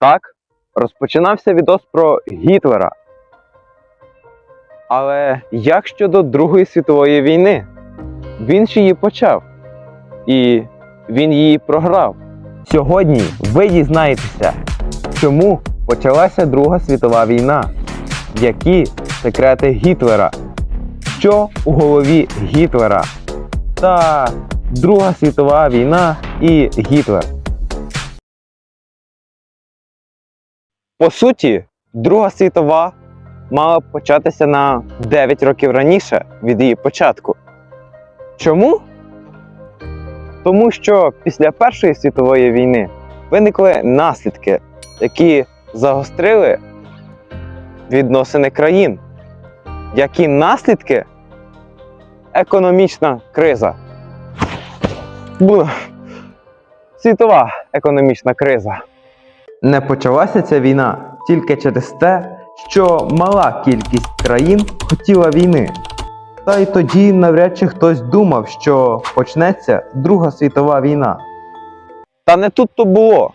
Так, розпочинався відос про Гітлера. Але як щодо Другої світової війни? Він ж її почав. І він її програв. Сьогодні ви дізнаєтеся, чому почалася Друга світова війна, які секрети Гітлера, що у голові Гітлера та Друга світова війна і Гітлер. По суті, Друга світова мала початися на 9 років раніше від її початку. Чому? Тому що після Першої світової війни виникли наслідки, які загострили відносини країн. Які наслідки? Економічна криза. Була світова економічна криза. Не почалася ця війна тільки через те, що мала кількість країн хотіла війни. Та й тоді навряд чи хтось думав, що почнеться Друга світова війна. Та не тут то було.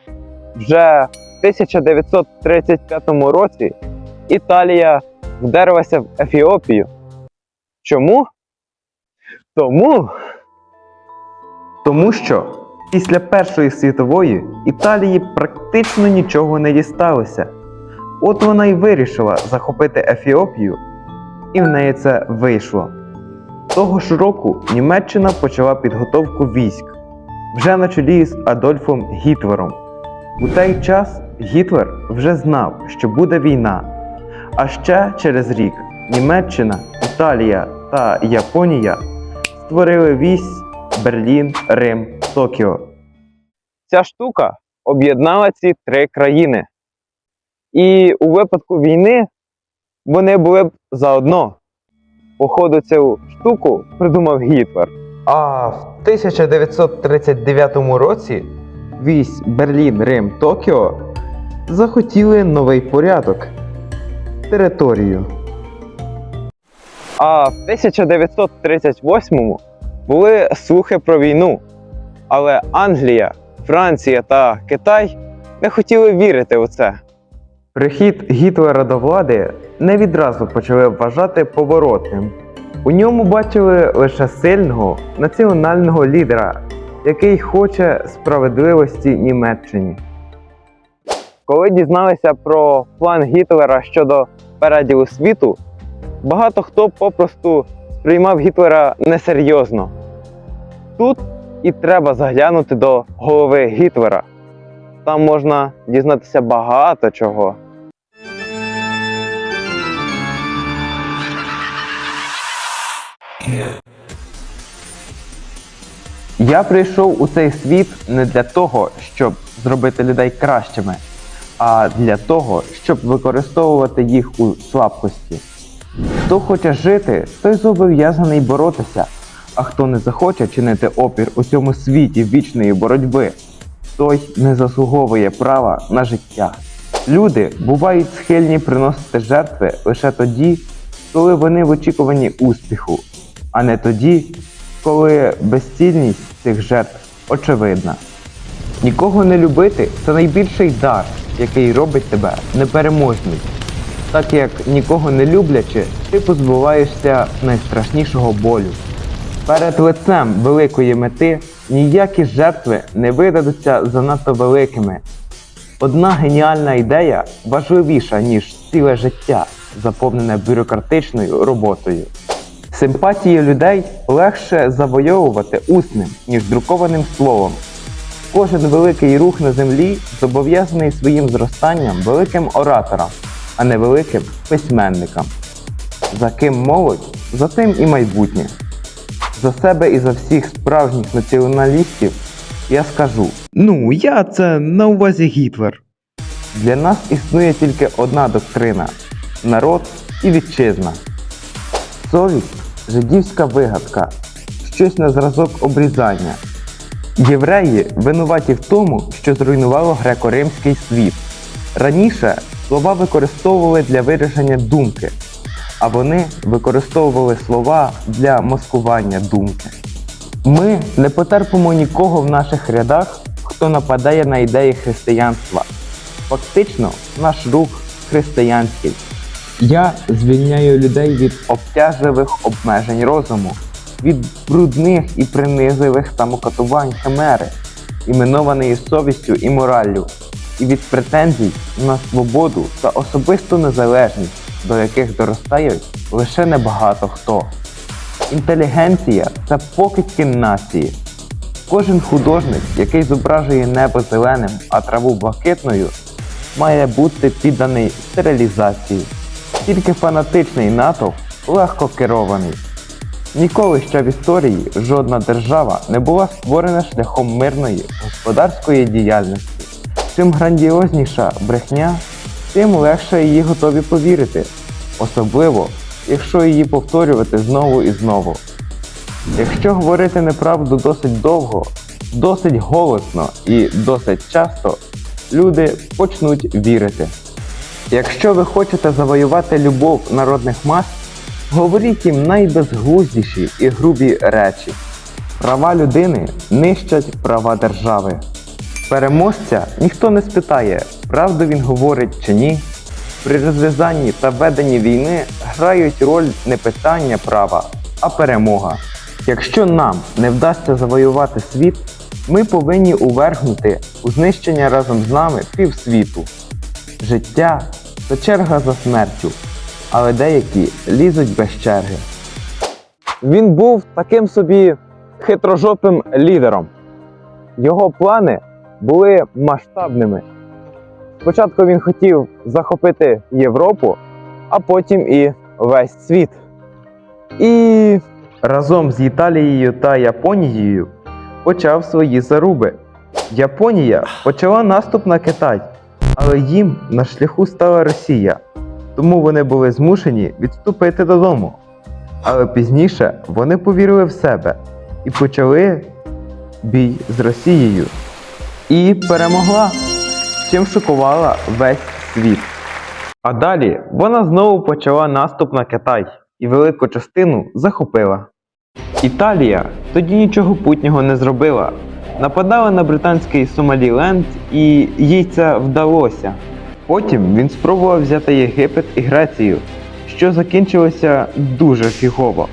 Вже в 1935 році Італія вдерлася в Ефіопію. Чому? Тому, Тому що після Першої світової Італії практично нічого не дісталося. От вона й вирішила захопити Ефіопію, і в неї це вийшло. Того ж року Німеччина почала підготовку військ вже на чолі з Адольфом Гітлером. У той час Гітлер вже знав, що буде війна. А ще через рік Німеччина, Італія та Японія створили вісь Берлін, Рим, Токіо. Ця штука об'єднала ці три країни. І у випадку війни вони були б заодно. Походу, цю штуку придумав Гітлер. А в 1939 році вісь Берлін, Рим, Токіо захотіли новий порядок територію. А в 1938 були слухи про війну. Але Англія, Франція та Китай не хотіли вірити у це. Прихід Гітлера до влади не відразу почали вважати поворотним. У ньому бачили лише сильного національного лідера, який хоче справедливості Німеччині. Коли дізналися про план Гітлера щодо переділу світу, багато хто попросту сприймав Гітлера несерйозно. Тут і треба заглянути до голови Гітлера. Там можна дізнатися багато чого. Я прийшов у цей світ не для того, щоб зробити людей кращими, а для того, щоб використовувати їх у слабкості. Хто хоче жити, той зобов'язаний боротися, а хто не захоче чинити опір у цьому світі вічної боротьби, той не заслуговує права на життя. Люди бувають схильні приносити жертви лише тоді, коли вони в очікуванні успіху, а не тоді, коли безцільність цих жертв очевидна. Нікого не любити це найбільший дар, який робить тебе непереможним. Так як нікого не люблячи, ти позбуваєшся найстрашнішого болю. Перед лицем великої мети ніякі жертви не видадуться занадто великими. Одна геніальна ідея важливіша, ніж ціле життя, заповнене бюрократичною роботою. Симпатії людей легше завойовувати усним, ніж друкованим словом. Кожен великий рух на землі зобов'язаний своїм зростанням великим ораторам, а не великим письменникам. За ким молодь, за тим і майбутнє. За себе і за всіх справжніх націоналістів я скажу: ну, я це на увазі Гітлер. Для нас існує тільки одна доктрина народ і вітчизна. Совість жидівська вигадка, щось на зразок обрізання. Євреї винуваті в тому, що зруйнувало греко-римський світ. Раніше слова використовували для вираження думки, а вони використовували слова для маскування думки. Ми не потерпимо нікого в наших рядах, хто нападає на ідеї християнства. Фактично, наш рух християнський. Я звільняю людей від обтяжливих обмежень розуму, від брудних і принизливих самокатувань химери, іменованої совістю і мораллю, і від претензій на свободу та особисту незалежність, до яких доростають лише небагато хто. Інтелігенція це покидьки нації. Кожен художник, який зображує небо зеленим, а траву блакитною, має бути підданий стерилізації. Тільки фанатичний натовп легко керований. Ніколи ще в історії жодна держава не була створена шляхом мирної господарської діяльності. Чим грандіозніша брехня, тим легше її готові повірити, особливо, якщо її повторювати знову і знову. Якщо говорити неправду досить довго, досить голосно і досить часто, люди почнуть вірити. Якщо ви хочете завоювати любов народних мас, говоріть їм найбезглуздіші і грубі речі. Права людини нищать права держави. Переможця ніхто не спитає, правду він говорить чи ні. При розв'язанні та веденні війни грають роль не питання права, а перемога. Якщо нам не вдасться завоювати світ, ми повинні увергнути у знищення разом з нами півсвіту. Життя це черга за смертю, але деякі лізуть без черги. Він був таким собі хитрожопим лідером. Його плани були масштабними. Спочатку він хотів захопити Європу, а потім і весь світ. І разом з Італією та Японією почав свої заруби. Японія почала наступ на Китай, але їм на шляху стала Росія, тому вони були змушені відступити додому. Але пізніше вони повірили в себе і почали бій з Росією. І перемогла, чим шокувала весь світ. А далі вона знову почала наступ на Китай і велику частину захопила. Італія тоді нічого путнього не зробила. Нападала на британський Сомаліленд і їй це вдалося. Потім він спробував взяти Єгипет і Грецію, що закінчилося дуже фігово.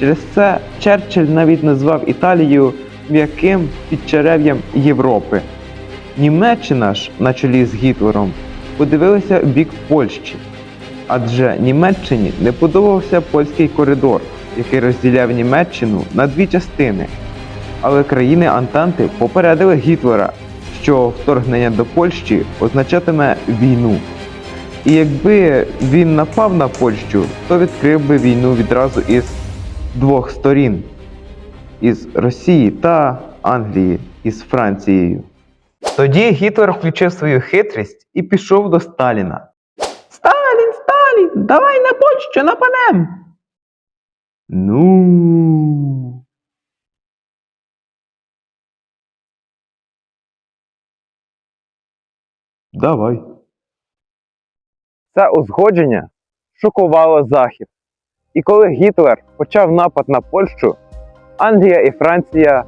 Через це Черчилль навіть назвав Італію м'яким підчерев'ям Європи. Німеччина ж на чолі з Гітлером подивилася в бік Польщі, адже Німеччині не подобався польський коридор, який розділяв Німеччину на дві частини. Але країни Антанти попередили Гітлера, що вторгнення до Польщі означатиме війну. І якби він напав на Польщу, то відкрив би війну відразу із двох сторін із Росії та Англії із Францією. Тоді Гітлер включив свою хитрість і пішов до Сталіна. Сталін, Сталін, давай на Польщу нападем. Ну. Давай. Це узгодження шокувало Захід. І коли Гітлер почав напад на Польщу, Англія і Франція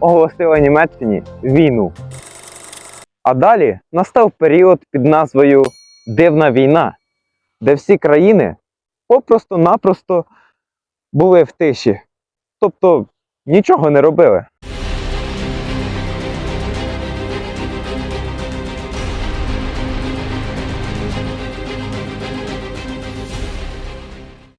оголосили Німеччині війну. А далі настав період під назвою Дивна війна, де всі країни попросту-напросто були в тиші, тобто нічого не робили.